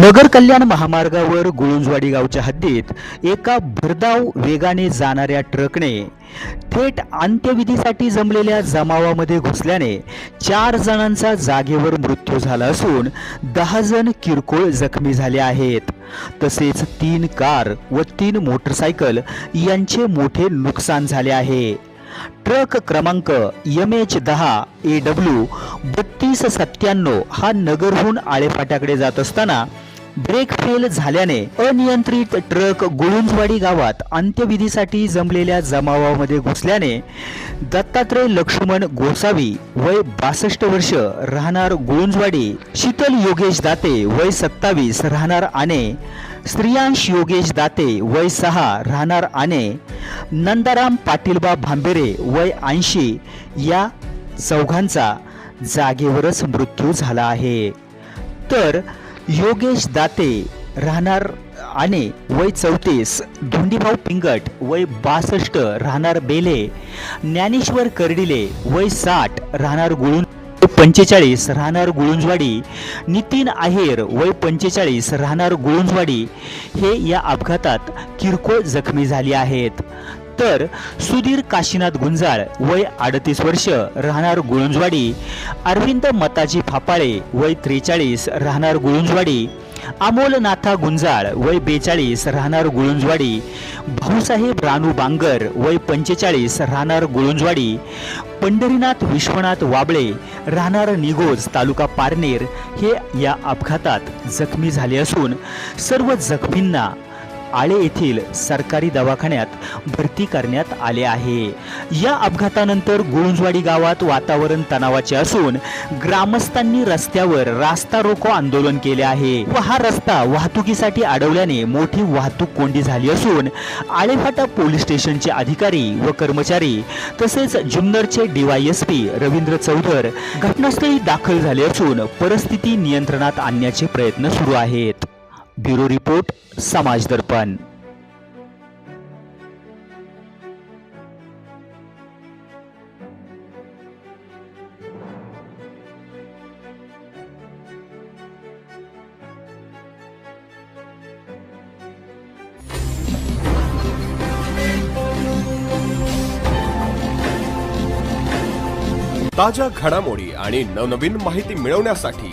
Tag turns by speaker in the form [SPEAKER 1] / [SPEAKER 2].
[SPEAKER 1] नगर कल्याण महामार्गावर गुळुंजवाडी गावच्या हद्दीत एका भरधाव वेगाने जाणाऱ्या ट्रकने थेट अंत्यविधीसाठी जमलेल्या जमावामध्ये घुसल्याने चार जणांचा जागेवर मृत्यू झाला असून दहा जण किरकोळ जखमी झाले आहेत. तसेच तीन कार व तीन मोटरसायकल यांचे मोठे नुकसान झाले आहे. ट्रक क्रमांक एम एच दहा ए डब्ल्यू बत्तीस सत्त्याण्णव हा नगरहून आळेफाट्याकडे जात असताना ब्रेक फेल झाल्याने अनियंत्रित ट्रक गुळुंजवाडी गावात अंत्यविधीसाठी जमलेल्या जमावामध्ये घुसल्याने दत्तात्रय लक्ष्मण गोसावी वय बासष्ट वर्ष राहणार गुळुंजवाडी शीतल योगेश दाते वय सत्तावीस राहणार आणे स्त्रियांश योगेश दाते वय सहा राहणार आणे नंदाराम पाटीलबा भांबेरे वय ऐंशी या चौघांचा जागेवरच मृत्यू झाला आहे. तर योगेश दाते राहणार आणि वय चौतीस धोंडीभाऊ पिंगट वय बासष्ट राहणार बेले ज्ञानेश्वर कर्डिले वय साठ राहणार गुळून पंचेचाळीस राहणार गुळुंजवाडी नितीन आहेर वय पंचेचाळीस राहणार गुळुंजवाडी. हे या अपघातात किरकोळ जखमी झाले आहेत. तर सुधीर काशीनाथ गुंजाळ वय अडतीस वर्ष राहणार गुळुंजवाडी. अरविंद मताजी फापाळे वय त्रेचाळीस राहणार गुळुंजवाडी. अमोल नाथा गुंजाळ वय बेचाळीस राहणार गुळुंजवाडी. भाऊसाहेब रानू बांगर वय पंचेचाळीस राहणार गुळुंजवाडी. पंढरीनाथ विश्वनाथ वाबळे राहणार निगोज तालुका पारनेर हे या अपघातात जखमी झाले असून सर्व जखमींना आळे येथील सरकारी दवाखान्यात भरती करण्यात आले आहे. या अपघातानंतर गुळुंजवाडी गावात वातावरण तणावाचे असून ग्रामस्थांनी रस्त्यावर रास्ता रोको आंदोलन केले आहे. व हा रस्ता वाहतुकीसाठी अडवल्याने मोठी वाहतूक कोंडी झाली असून आळेफाटा पोलीस स्टेशनचे अधिकारी व कर्मचारी तसेच जुन्नरचे डीवायएसपी रवींद्र चौधर घटनास्थळी दाखल झाले असून परिस्थिती नियंत्रणात आणण्याचे प्रयत्न सुरू आहेत. ब्युरो रिपोर्ट समाज दर्पण.
[SPEAKER 2] ताज्या घडामोडी आणि नवनवीन माहिती मिळवण्यासाठी